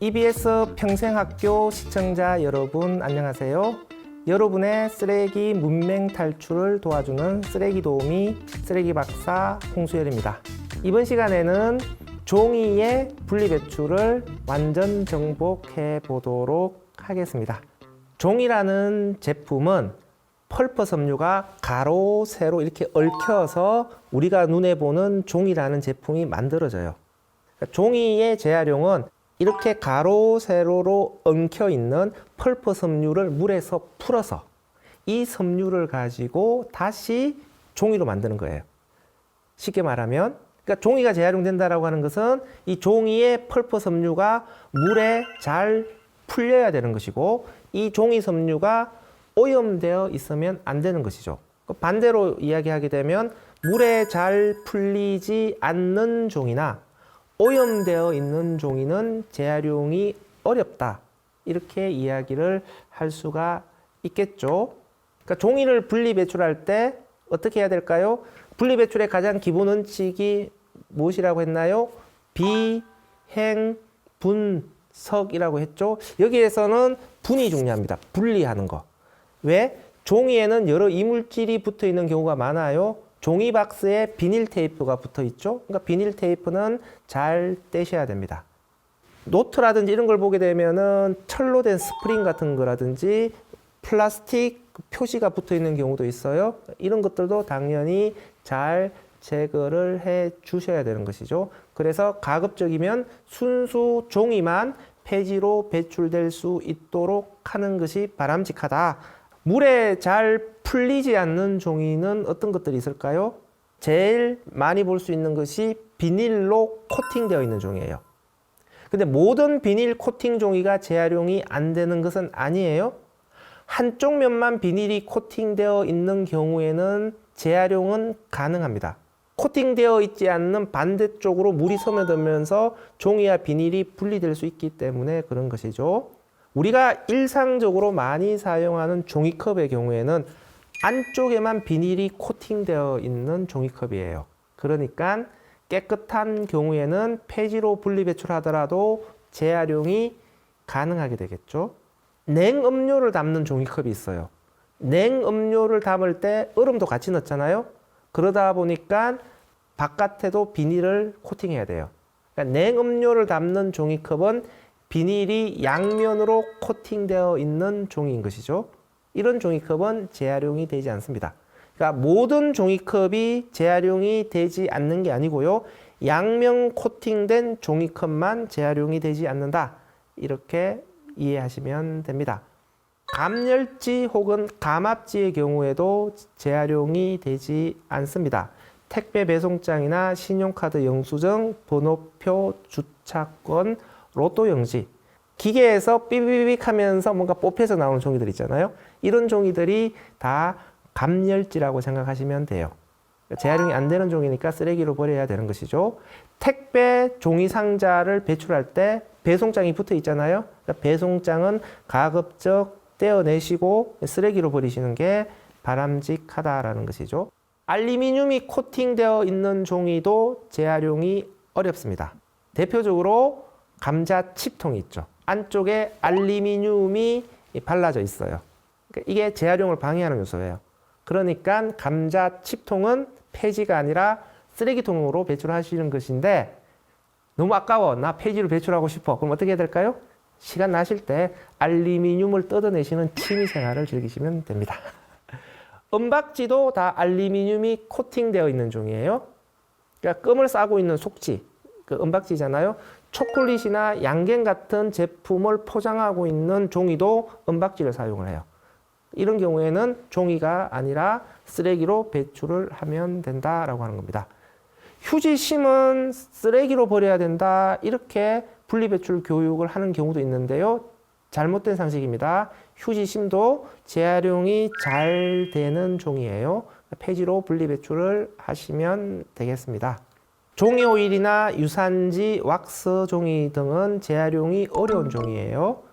EBS 평생학교 시청자 여러분 안녕하세요. 여러분의 쓰레기 문맹 탈출을 도와주는 쓰레기 도우미 쓰레기 박사 홍수열입니다. 이번 시간에는 종이의 분리 배출을 완전 정복해 보도록 하겠습니다. 종이라는 제품은 펄퍼 섬유가 가로 세로 이렇게 얽혀서 우리가 눈에 보는 종이라는 제품이 만들어져요. 그러니까 종이의 재활용은 이렇게 가로 세로로 엉켜 있는 펄퍼 섬유를 물에서 풀어서 이 섬유를 가지고 다시 종이로 만드는 거예요. 쉽게 말하면 그러니까 종이가 재활용된다라고 하는 것은 이 종이의 펄퍼 섬유가 물에 잘 풀려야 되는 것이고 이 종이 섬유가 오염되어 있으면 안 되는 것이죠. 그 반대로 이야기하게 되면 물에 잘 풀리지 않는 종이나 오염되어 있는 종이는 재활용이 어렵다. 이렇게 이야기를 할 수가 있겠죠. 그러니까 종이를 분리 배출할 때 어떻게 해야 될까요? 분리 배출의 가장 기본 원칙이 무엇이라고 했나요? 비행 분석이라고 했죠. 여기에서는 분이 중요합니다. 분리하는 거. 왜? 종이에는 여러 이물질이 붙어 있는 경우가 많아요. 종이 박스에 비닐 테이프가 붙어 있죠. 그러니까 비닐 테이프는 잘 떼셔야 됩니다. 노트라든지 이런 걸 보게 되면은 철로 된 스프링 같은 거라든지 플라스틱 표시가 붙어 있는 경우도 있어요. 이런 것들도 당연히 잘 제거를 해 주셔야 되는 것이죠. 그래서 가급적이면 순수 종이만 폐지로 배출될 수 있도록 하는 것이 바람직하다. 물에 잘 풀리지 않는 종이는 어떤 것들이 있을까요? 제일 많이 볼 수 있는 것이 비닐로 코팅되어 있는 종이에요. 근데 모든 비닐 코팅 종이가 재활용이 안 되는 것은 아니에요. 한쪽 면만 비닐이 코팅되어 있는 경우에는 재활용은 가능합니다. 코팅되어 있지 않는 반대쪽으로 물이 스며들면서 종이와 비닐이 분리될 수 있기 때문에 그런 것이죠. 우리가 일상적으로 많이 사용하는 종이컵의 경우에는 안쪽에만 비닐이 코팅되어 있는 종이컵이에요. 그러니까 깨끗한 경우에는 폐지로 분리 배출하더라도 재활용이 가능하게 되겠죠. 냉음료를 담는 종이컵이 있어요. 냉음료를 담을 때 얼음도 같이 넣잖아요. 그러다 보니까 바깥에도 비닐을 코팅해야 돼요. 그러니까 냉음료를 담는 종이컵은 비닐이 양면으로 코팅되어 있는 종이인 것이죠. 이런 종이컵은 재활용이 되지 않습니다. 그러니까 모든 종이컵이 재활용이 되지 않는 게 아니고요. 양면 코팅된 종이컵만 재활용이 되지 않는다. 이렇게 이해하시면 됩니다. 감열지 혹은 감압지의 경우에도 재활용이 되지 않습니다. 택배 배송장이나 신용카드 영수증, 번호표, 주차권, 로또 용지, 기계에서 삐비빅 하면서 뭔가 뽑혀서 나오는 종이들 있잖아요. 이런 종이들이 다 감열지라고 생각하시면 돼요. 재활용이 안 되는 종이니까 쓰레기로 버려야 되는 것이죠. 택배 종이 상자를 배출할 때 배송장이 붙어 있잖아요. 그러니까 배송장은 가급적 떼어내시고 쓰레기로 버리시는 게 바람직하다라는 것이죠. 알루미늄이 코팅되어 있는 종이도 재활용이 어렵습니다. 대표적으로 감자 칩통이 있죠. 안쪽에 알루미늄이 발라져 있어요. 그러니까 이게 재활용을 방해하는 요소예요. 그러니까 감자 칩통은 폐지가 아니라 쓰레기통으로 배출하시는 것인데 너무 아까워. 나 폐지로 배출하고 싶어. 그럼 어떻게 해야 될까요? 시간 나실 때 알루미늄을 뜯어내시는 취미 생활을 즐기시면 됩니다. 은박지도 다 알루미늄이 코팅되어 있는 종이에요. 그러니까 껌을 싸고 있는 속지, 그 은박지잖아요. 초콜릿이나 양갱 같은 제품을 포장하고 있는 종이도 은박지를 사용을 해요. 이런 경우에는 종이가 아니라 쓰레기로 배출을 하면 된다라고 하는 겁니다. 휴지심은 쓰레기로 버려야 된다. 이렇게 분리배출 교육을 하는 경우도 있는데요. 잘못된 상식입니다. 휴지심도 재활용이 잘 되는 종이에요. 폐지로 분리배출을 하시면 되겠습니다. 종이 오일이나 유산지, 왁스 종이 등은 재활용이 어려운 종이에요.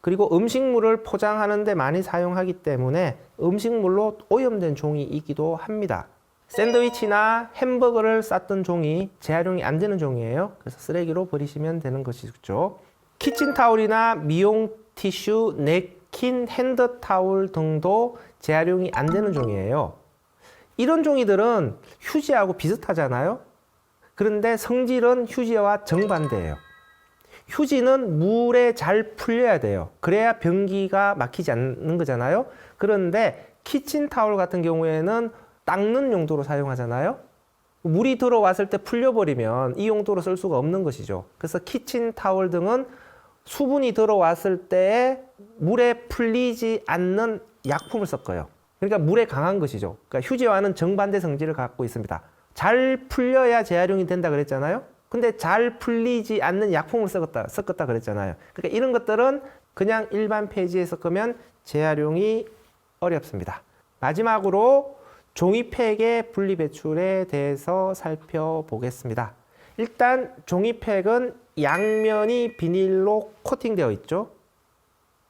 그리고 음식물을 포장하는 데 많이 사용하기 때문에 음식물로 오염된 종이이기도 합니다. 샌드위치나 햄버거를 쌌던 종이 재활용이 안 되는 종이에요. 그래서 쓰레기로 버리시면 되는 것이죠. 키친타올이나 미용 티슈, 냅킨, 핸드타올 등도 재활용이 안 되는 종이에요. 이런 종이들은 휴지하고 비슷하잖아요. 그런데 성질은 휴지와 정반대예요. 휴지는 물에 잘 풀려야 돼요. 그래야 변기가 막히지 않는 거잖아요. 그런데 키친타올 같은 경우에는 닦는 용도로 사용하잖아요. 물이 들어왔을 때 풀려버리면 이 용도로 쓸 수가 없는 것이죠. 그래서 키친타올 등은 수분이 들어왔을 때 물에 풀리지 않는 약품을 섞어요. 그러니까 물에 강한 것이죠. 그러니까 휴지와는 정반대 성질을 갖고 있습니다. 잘 풀려야 재활용이 된다 그랬잖아요. 근데 잘 풀리지 않는 약품을 섞었다, 섞었다 그랬잖아요. 그러니까 이런 것들은 그냥 일반 페이지에 섞으면 재활용이 어렵습니다. 마지막으로 종이팩의 분리 배출에 대해서 살펴보겠습니다. 일단 종이팩은 양면이 비닐로 코팅되어 있죠.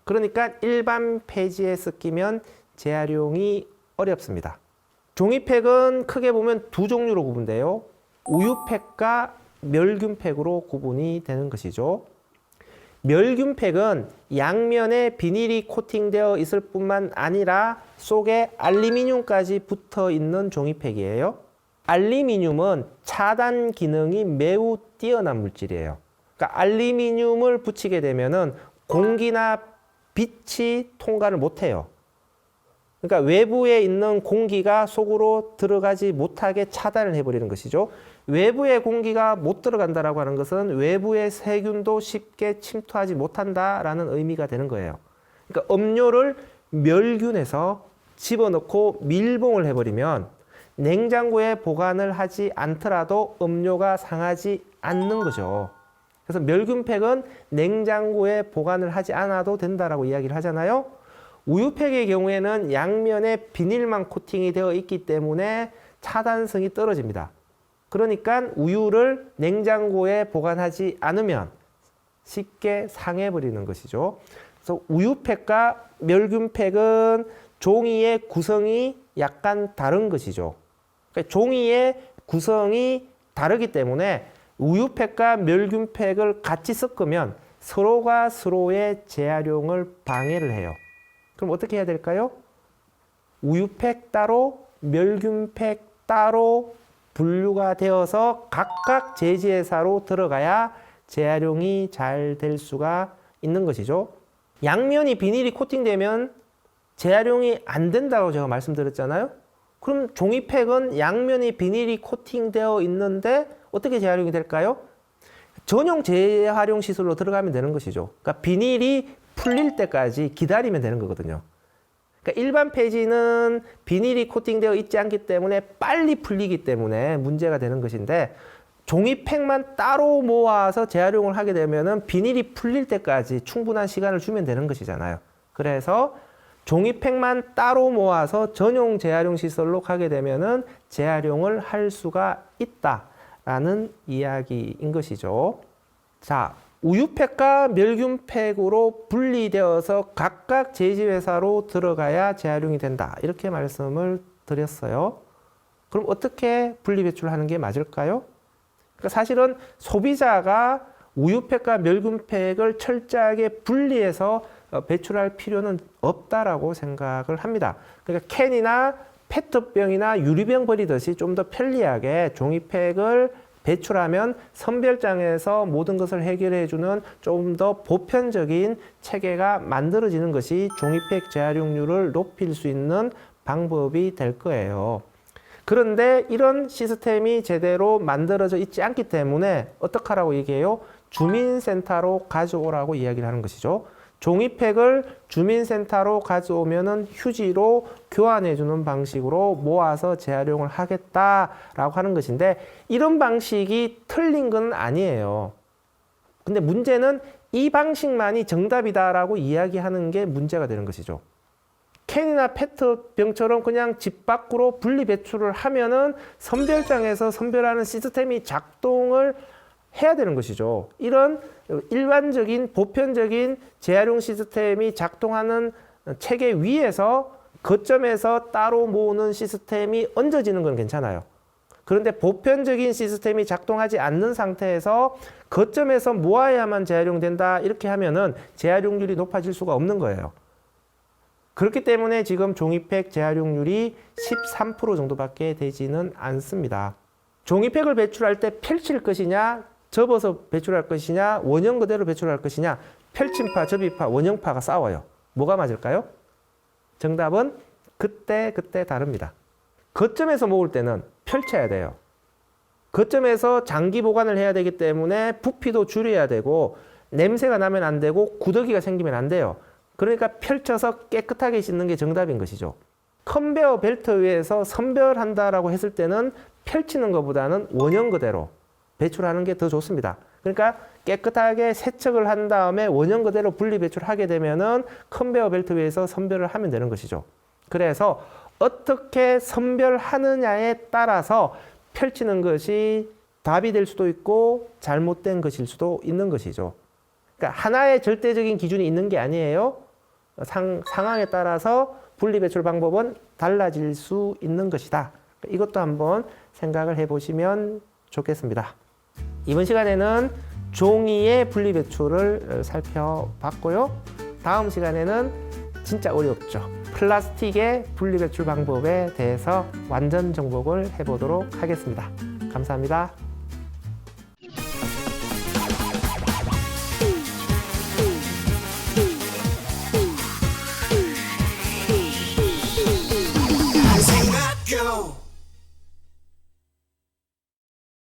그러니까 일반 페이지에 섞이면 재활용이 어렵습니다. 종이팩은 크게 보면 두 종류로 구분돼요. 우유팩과 멸균팩으로 구분이 되는 것이죠. 멸균팩은 양면에 비닐이 코팅되어 있을 뿐만 아니라 속에 알루미늄까지 붙어 있는 종이팩이에요. 알루미늄은 차단 기능이 매우 뛰어난 물질이에요. 그러니까 알루미늄을 붙이게 되면은 공기나 빛이 통과를 못 해요. 그러니까 외부에 있는 공기가 속으로 들어가지 못하게 차단을 해버리는 것이죠. 외부의 공기가 못 들어간다라고 하는 것은 외부의 세균도 쉽게 침투하지 못한다라는 의미가 되는 거예요. 그러니까 음료를 멸균해서 집어넣고 밀봉을 해버리면 냉장고에 보관을 하지 않더라도 음료가 상하지 않는 거죠. 그래서 멸균팩은 냉장고에 보관을 하지 않아도 된다라고 이야기를 하잖아요. 우유팩의 경우에는 양면에 비닐만 코팅이 되어 있기 때문에 차단성이 떨어집니다. 그러니까 우유를 냉장고에 보관하지 않으면 쉽게 상해버리는 것이죠. 그래서 우유팩과 멸균팩은 종이의 구성이 약간 다른 것이죠. 그러니까 종이의 구성이 다르기 때문에 우유팩과 멸균팩을 같이 섞으면 서로가 서로의 재활용을 방해를 해요. 그럼 어떻게 해야 될까요? 우유팩 따로, 멸균팩 따로 분류가 되어서 각각 제지회사로 들어가야 재활용이 잘 될 수가 있는 것이죠. 양면이 비닐이 코팅되면 재활용이 안 된다고 제가 말씀드렸잖아요. 그럼 종이팩은 양면이 비닐이 코팅되어 있는데 어떻게 재활용이 될까요? 전용 재활용 시설로 들어가면 되는 것이죠. 그러니까 비닐이 풀릴 때까지 기다리면 되는 거거든요. 그러니까 일반 페이지는 비닐이 코팅되어 있지 않기 때문에 빨리 풀리기 때문에 문제가 되는 것인데 종이팩만 따로 모아서 재활용을 하게 되면은 비닐이 풀릴 때까지 충분한 시간을 주면 되는 것이잖아요. 그래서 종이팩만 따로 모아서 전용 재활용 시설로 가게 되면은 재활용을 할 수가 있다 라는 이야기인 것이죠. 자, 우유팩과 멸균팩으로 분리되어서 각각 제지회사로 들어가야 재활용이 된다. 이렇게 말씀을 드렸어요. 그럼 어떻게 분리 배출하는 게 맞을까요? 그러니까 사실은 소비자가 우유팩과 멸균팩을 철저하게 분리해서 어, 배출할 필요는 없다라고 생각을 합니다. 그러니까 캔이나 페트병이나 유리병 버리듯이 좀 더 편리하게 종이팩을 배출하면 선별장에서 모든 것을 해결해주는 좀더 보편적인 체계가 만들어지는 것이 종이팩 재활용률을 높일 수 있는 방법이 될 거예요. 그런데 이런 시스템이 제대로 만들어져 있지 않기 때문에 어떡하라고 얘기해요? 주민센터로 가져오라고 이야기를 하는 것이죠. 종이팩을 주민센터로 가져오면은 휴지로 교환해주는 방식으로 모아서 재활용을 하겠다라고 하는 것인데 이런 방식이 틀린 건 아니에요. 근데 문제는 이 방식만이 정답이다라고 이야기하는 게 문제가 되는 것이죠. 캔이나 페트병처럼 그냥 집 밖으로 분리 배출을 하면은 선별장에서 선별하는 시스템이 작동을 해야 되는 것이죠. 이런 일반적인 보편적인 재활용 시스템이 작동하는 체계 위에서 거점에서 따로 모으는 시스템이 얹어지는 건 괜찮아요. 그런데 보편적인 시스템이 작동하지 않는 상태에서 거점에서 모아야만 재활용된다 이렇게 하면은 재활용률이 높아질 수가 없는 거예요. 그렇기 때문에 지금 종이팩 재활용률이 13% 정도밖에 되지는 않습니다. 종이팩을 배출할 때 펼칠 것이냐, 접어서 배출할 것이냐, 원형 그대로 배출할 것이냐, 펼침파, 접이파, 원형파가 싸워요. 뭐가 맞을까요? 정답은 그때 그때 다릅니다. 거점에서 모을 때는 펼쳐야 돼요. 거점에서 장기 보관을 해야 되기 때문에 부피도 줄여야 되고 냄새가 나면 안 되고 구더기가 생기면 안 돼요. 그러니까 펼쳐서 깨끗하게 씻는 게 정답인 것이죠. 컨베어 벨트 위에서 선별한다라고 했을 때는 펼치는 것보다는 원형 그대로 배출하는 게 더 좋습니다. 그러니까 깨끗하게 세척을 한 다음에 원형 그대로 분리 배출하게 되면은 컨베어 벨트 위에서 선별을 하면 되는 것이죠. 그래서 어떻게 선별하느냐에 따라서 펼치는 것이 답이 될 수도 있고 잘못된 것일 수도 있는 것이죠. 그러니까 하나의 절대적인 기준이 있는 게 아니에요. 상, 상황에 따라서 분리 배출 방법은 달라질 수 있는 것이다. 이것도 한번 생각을 해 보시면 좋겠습니다. 이번 시간에는 종이의 분리 배출을 살펴봤고요. 다음 시간에는 진짜 어렵죠. 플라스틱의 분리 배출 방법에 대해서 완전 정복을 해보도록 하겠습니다. 감사합니다.